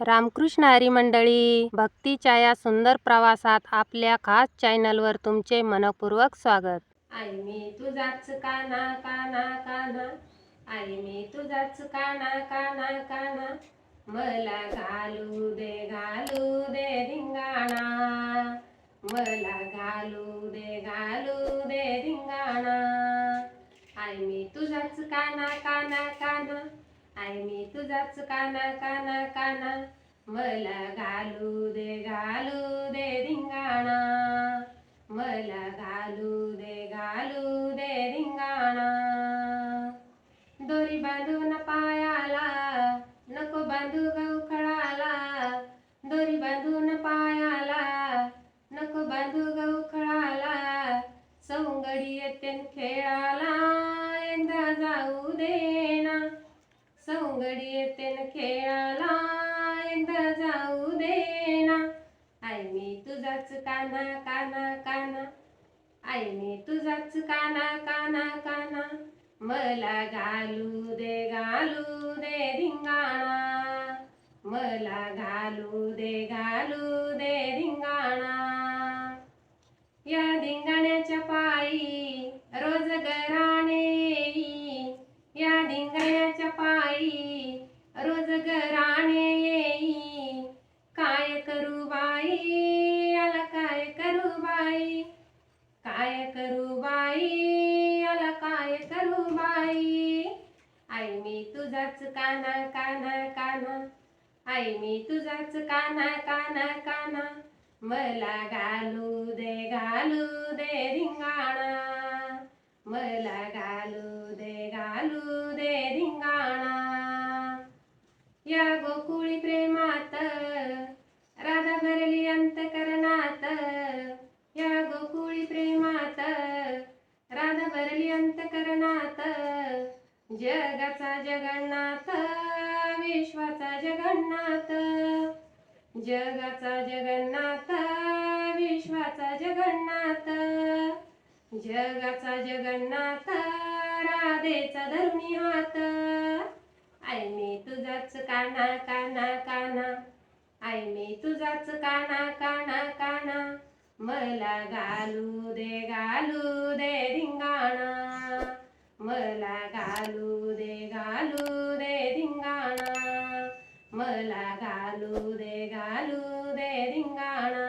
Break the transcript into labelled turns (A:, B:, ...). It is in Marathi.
A: रामकृष्ण हरी मंडळी भक्तीच्या या सुंदर प्रवासात आपल्या खास चॅनलवर तुमचे मनपूर्वक स्वागत. आई मी तुझाच काना काना काना. आई मी तुझाच काना काना काना. मला घालू दे घालू दे धिंगाणा. मला घालू दे घालू दे धिंगाणा. आई मी तुझाच काना काना काना. आई मी तुझाच काना काना काना. मला घालू दे घालू दे धिंगाणा. मला घालू दे घालू दे धिंगाणा. दोरी बांधून पायाला नको बांधू गवखळाला दोरी बांधून पायाला नको बांधू गवखळाला सौंगडी येते खेळाला यंदा जाऊ दे. सौंगडी येते खेळाला एकदा जाऊ देना. आई मी तुझाच काना काना काना. आई मी तुझाच काना काना काना. मला घालू दे घालू दे धिंगाणा. मला घालू दे घालू आई आई मी तुझाच काना काना काना. आई मी तुझाच काना काना काना. मला घालू दे घालू दे रिंगाणा. मला घालू दे घालू दे रिंगाणा. या गोकुळी प्रेमात राधा भरली अंतकरणात. या गोकुळी प्रेमात राधा भरली अंतकरणात. जगाचा जगन्नाथ विश्वाचा जगन्नाथ. जगाचा जगन्नाथ विश्वाचा जगन्नाथ. जगाचा जगन्नाथ राधेचा धरुणी हात. आय मी तुझाच काना काना काना. आय मी तुझाच काना काना काना. मला घालू दे घालू दे धिंगाणा. मला घालू दे घालू दे रिंगाणा मला घालू दे घालू दे रिंगाणा